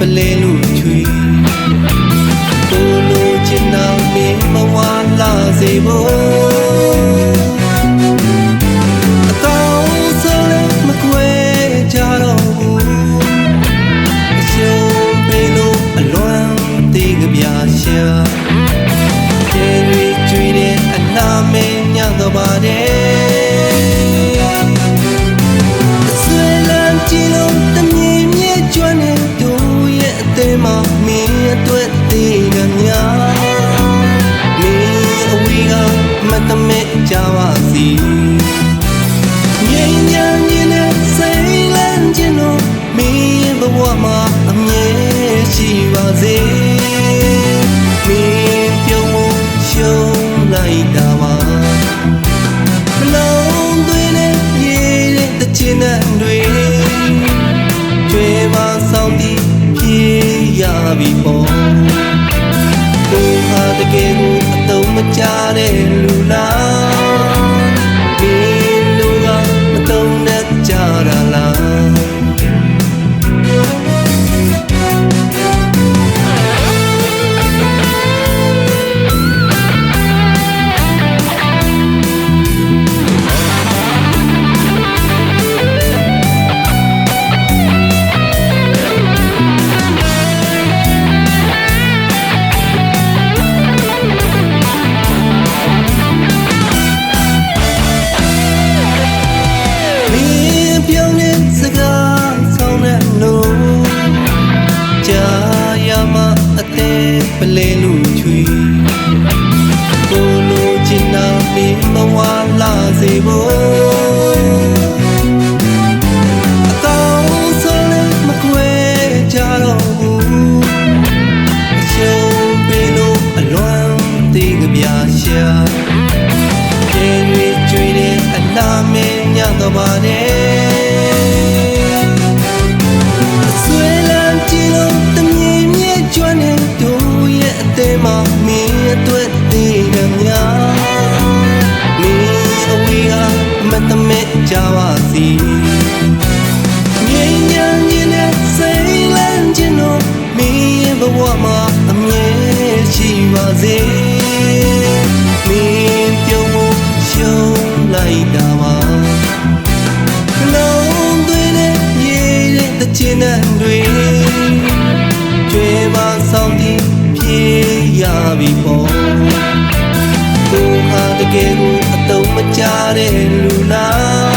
ပ စေမင်းပြုံးဖို့ရှုံးလိုက်တာပါမလုံးသွင်းတဲ့ရေတဲ့တချင်တဲ့တွေကျွေးပါဆောင်တည်ပြေးရပြီပေါ့ကိုဟာတကယ်ကိုအတုံးမကြတဲ့လူလား ပလဲလို့ချွေကိုလိုချင်တာမင်းမဝါလာစေဖို့အကောင်းဆုံးလည်းမကွဲကြတော့ဘူးအရှုံးပေးလို့အလွမ်းသေးကြပြရှာကျင်းရီကျွေးတဲ့အလားမင်းညတော့ပါတ ကြပါစီငြိမ်းချမ်းခြင်းနဲ့စိတ်လန်းခြင်းတို့မင်းရဲ့ဘဝမှာအမြဲရှိပါစေမင်းပြုံးဖို့ရှုံးလိုက်တာပါလုံးသွင်းတဲ့ရေတဲ့တချင်တဲ့တွေကျွေးပါဆောင်တည်ပြေးရပြီပေါ့ ကိုဟာတ